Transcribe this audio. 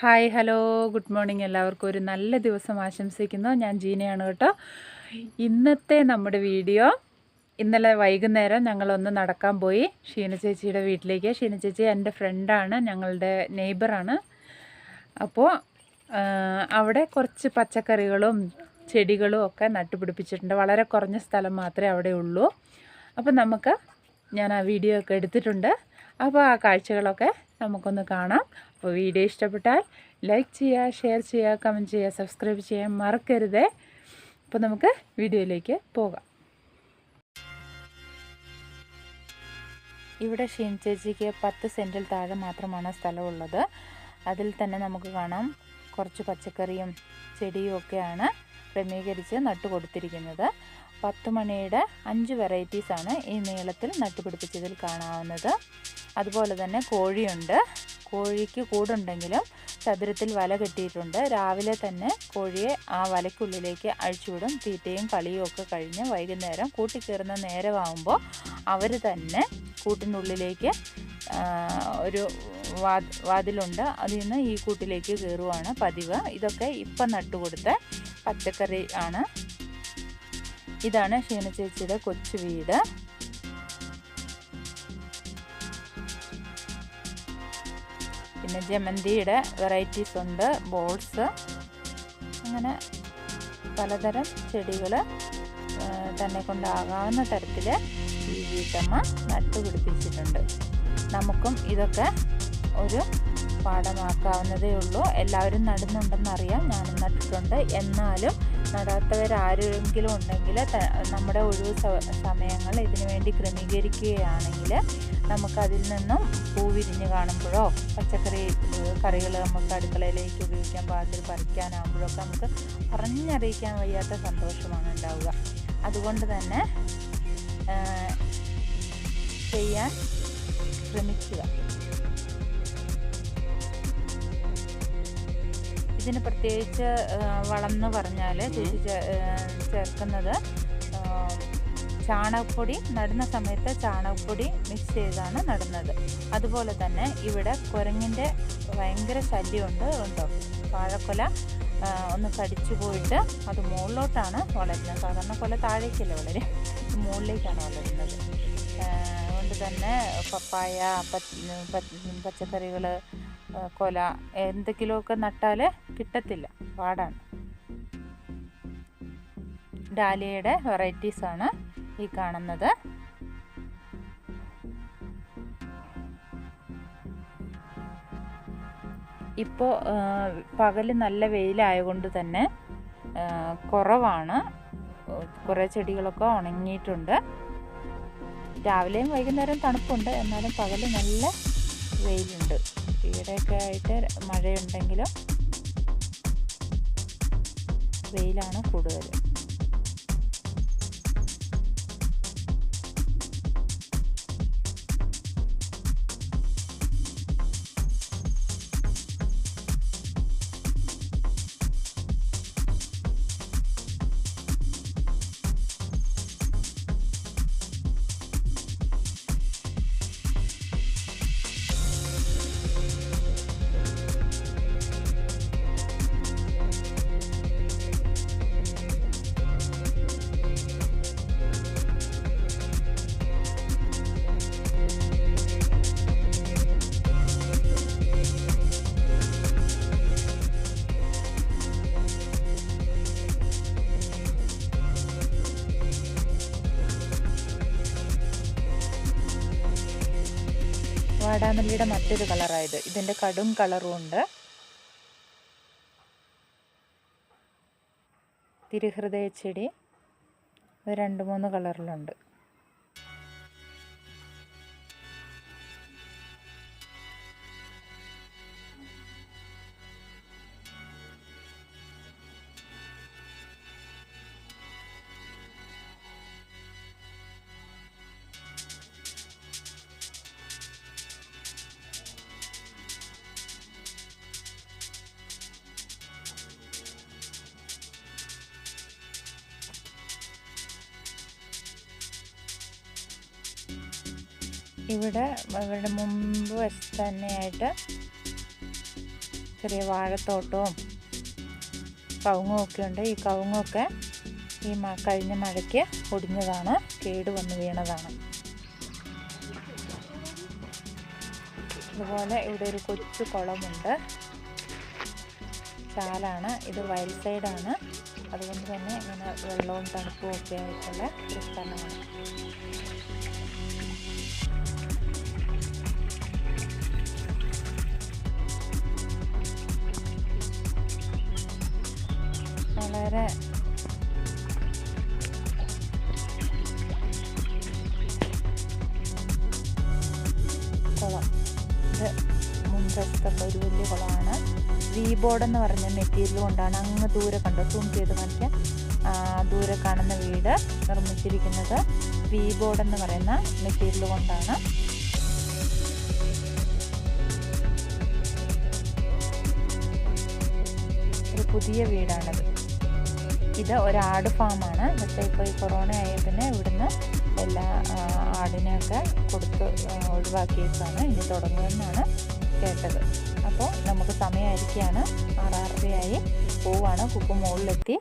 Hi hello. Good morning. എല്ലാവർക്കും ഒരു നല്ല ദിവസം ആശംസിക്കുന്നു. ഞാൻ ജീനയാണ് കേട്ടോ. ഇന്നത്തെ നമ്മുടെ വീഡിയോ ഇന്നലെ വൈകുന്നേരം ഞങ്ങളൊന്ന് നടക്കാൻ പോയി. ഷീന ചേച്ചിയുടെ വീട്ടിലേക്ക്. ഷീന ചേച്ചി എന്റെ ഫ്രണ്ടാണ് ഞങ്ങളുടെ നെയ്ബറാണ്. അപ്പോൾ അവിടെ കുറച്ച് പച്ചക്കറികളും ചെടികളും ഒക്കെ നട്ടുപിടിപ്പിച്ചിട്ടുണ്ട്. വളരെ കുറഞ്ഞ സ്ഥലം മാത്രമേ അവിടെ ഉള്ളൂ. അപ്പോൾ നമുക്ക് ഞാൻ ആ വീഡിയോ ഒക്കെ എടുത്തിട്ടുണ്ട്. അപ്പോൾ ആ കാഴ്ചകളൊക്കെ നമുക്കൊന്ന് കാണാം. അപ്പോൾ വീഡിയോ ഇഷ്ടപ്പെട്ടാൽ ലൈക്ക് ചെയ്യുക ഷെയർ ചെയ്യുക കമന്റ് ചെയ്യുക സബ്സ്ക്രൈബ് ചെയ്യാൻ മറക്കരുത്. അപ്പോൾ നമുക്ക് വീഡിയോയിലേക്ക് പോകാം. ഇവിടെ ഷീൻ ചേച്ചിക്ക് പത്ത് സെന്റിൽ താഴെ മാത്രമാണ് സ്ഥലമുള്ളത്. അതിൽ തന്നെ നമുക്ക് കാണാം കുറച്ച് പച്ചക്കറിയും ചെടിയും ഒക്കെയാണ് ക്രമീകരിച്ച് നട്ടു കൊടുത്തിരിക്കുന്നത്. പത്ത് മണിയുടെ അഞ്ച് വെറൈറ്റീസാണ് ഈ നീളത്തിൽ നട്ടുപിടിപ്പിച്ചതിൽ കാണാവുന്നത്. അതുപോലെ തന്നെ കോഴിയുണ്ട്. കോഴിക്ക് കൂടുണ്ടെങ്കിലും ചതുരത്തിൽ വല കെട്ടിയിട്ടുണ്ട്. രാവിലെ തന്നെ കോഴിയെ ആ വലയ്ക്കുള്ളിലേക്ക് അഴിച്ചുവിടും. തീറ്റയും കളിയും ഒക്കെ കഴിഞ്ഞ് വൈകുന്നേരം കൂട്ടിക്കയറുന്ന നേരമാകുമ്പോൾ അവർ തന്നെ കൂട്ടിനുള്ളിലേക്ക് ഒരു വാ വാതിലുണ്ട്. അതിൽ നിന്ന് ഈ കൂട്ടിലേക്ക് കയറുവാണ് പതിവ്. ഇതൊക്കെ ഇപ്പം നട്ടുകൊടുത്ത പച്ചക്കറി ആണ്. ഇതാണ് ഷീന ചേച്ചിയുടെ കൊച്ചു വീട്. പിന്നെ ജമന്തിയുടെ വെറൈറ്റീസ് ഉണ്ട് ബോൾസ്. അങ്ങനെ പലതരം ചെടികൾ തന്നെ കൊണ്ടാകാവുന്ന തരത്തിൽ ഈ വീട്ടമ്മ നട്ടുപിടിപ്പിച്ചിട്ടുണ്ട് നമുക്കും ഇതൊക്കെ ഒരു പാഠമാക്കാവുന്നതേ ഉള്ളൂ. എല്ലാവരും നടുന്നുണ്ടെന്നറിയാം ഞാനും നട്ടിട്ടുണ്ട്. എന്നാലും നടാത്തവരാരെങ്കിലും ഉണ്ടെങ്കിൽ നമ്മുടെ ഒഴിവ് സമയങ്ങൾ ഇതിനു വേണ്ടി ക്രമീകരിക്കുകയാണെങ്കിൽ നമുക്കതിൽ നിന്നും പൂ വിരിഞ്ഞ് കാണുമ്പോഴോ പച്ചക്കറി കറികൾ നമുക്ക് അടുക്കളയിലേക്ക് ഉപയോഗിക്കാൻ പാകത്തിൽ പറിക്കാനാകുമ്പോഴൊക്കെ നമുക്ക് പറഞ്ഞറിയിക്കാൻ വയ്യാത്ത സന്തോഷമാണ് ഉണ്ടാവുക. അതുകൊണ്ട് തന്നെ ചെയ്യാൻ ശ്രമിക്കുക. ഇതിന് പ്രത്യേകിച്ച് വളം എന്ന് പറഞ്ഞാൽ ചേച്ചി ചേർക്കുന്നത് ചാണകപ്പൊടി നടുന്ന സമയത്ത് ചാണകപ്പൊടി മിക്സ് ചെയ്താണ് നടുന്നത്. അതുപോലെ തന്നെ ഇവിടെ കുരങ്ങിന്റെ ഭയങ്കര ശല്യമുണ്ട് ഉണ്ടോ വാഴക്കൊല ഒന്ന് കടിച്ചു പോയിട്ട് അത് മുകളിലോട്ടാണ് വളരുന്നത്. സാധാരണ കൊല താഴേക്കല്ലേ വളരെ? മുകളിലേക്കാണ് വളരുന്നത്. അതുകൊണ്ട് തന്നെ പപ്പായ പച്ചക്കറികൾ കൊല. എന്തെങ്കിലുമൊക്കെ നട്ടാൽ കിട്ടത്തില്ല. പാടാണ്. ഡാലിയയുടെ വെറൈറ്റീസാണ് ഈ കാണുന്നത്. ഇപ്പോൾ പകൽ നല്ല വെയിലായതുകൊണ്ട് തന്നെ കുറവാണ്. കുറേ ചെടികളൊക്കെ ഉണങ്ങിയിട്ടുണ്ട്. രാവിലെയും വൈകുന്നേരം തണുപ്പുണ്ട്. എന്നാലും പകൽ നല്ല വെയിലുണ്ട്. ഈയിടെയൊക്കെ ആയിട്ട് മഴയുണ്ടെങ്കിലും വെയിലാണ് കൂടുതൽ വാടാമല്ലിയുടെ മറ്റൊരു കളറായത്. ഇതിന്റെ കടും കളറും ഉണ്ട്. തിരുഹൃദയ ചെടി. രണ്ട് മൂന്ന് കളറിലുണ്ട്. ഇവിടെ ഇവരുടെ മുമ്പ് വശത്ത് തന്നെയായിട്ട് ചെറിയ വാഴത്തോട്ടവും കവുങ്ങും ഒക്കെ ഉണ്ട്. ഈ കവുങ്ങൊക്കെ ഈ കഴിഞ്ഞ മഴയ്ക്ക് ഒടിഞ്ഞതാണ്. കേട് വന്ന് വീണതാണ്. അതുപോലെ ഇവിടെ ഒരു കൊച്ചു കുളമുണ്ട്. ചാലാണ്. ഇത് വയൽ സൈഡാണ്. അതുകൊണ്ട് തന്നെ ഇങ്ങനെ വെള്ളവും തണുപ്പും ഒക്കെ ആയിട്ടുള്ള ഒരു സ്ഥലമാണ്. വളരെ ഇത് മുൻവശത്തുള്ള ഒരു വലിയ കുളമാണ്. വി ബോർഡ് എന്ന് പറഞ്ഞ മെറ്റീരിയൽ കൊണ്ടാണ് അങ്ങ് ദൂരെ കണ്ടോ? സൂം ചെയ്ത് കാണിക്കാൻ ദൂരെ കാണുന്ന വീട് നിർമ്മിച്ചിരിക്കുന്നത് വി ബോർഡ് എന്ന് പറയുന്ന മെറ്റീരിയൽ കൊണ്ടാണ്. ഒരു പുതിയ വീടാണിത്. ഇത് ഒരാട് ഫാമാണ്. പക്ഷേ ഇപ്പോൾ ഈ കൊറോണ ആയ പിന്നെ ഇവിടുന്ന് എല്ലാ ആടിനെയൊക്കെ കൊടുത്ത് ഒഴിവാക്കിയിട്ടാണ് ഇനി തുടങ്ങുമെന്നാണ് കേട്ടത്. അപ്പോൾ നമുക്ക് സമയമായിരിക്കുകയാണ്. ആറാറരയായി പോവാണ്. കുക്ക് മുകളിലെത്തി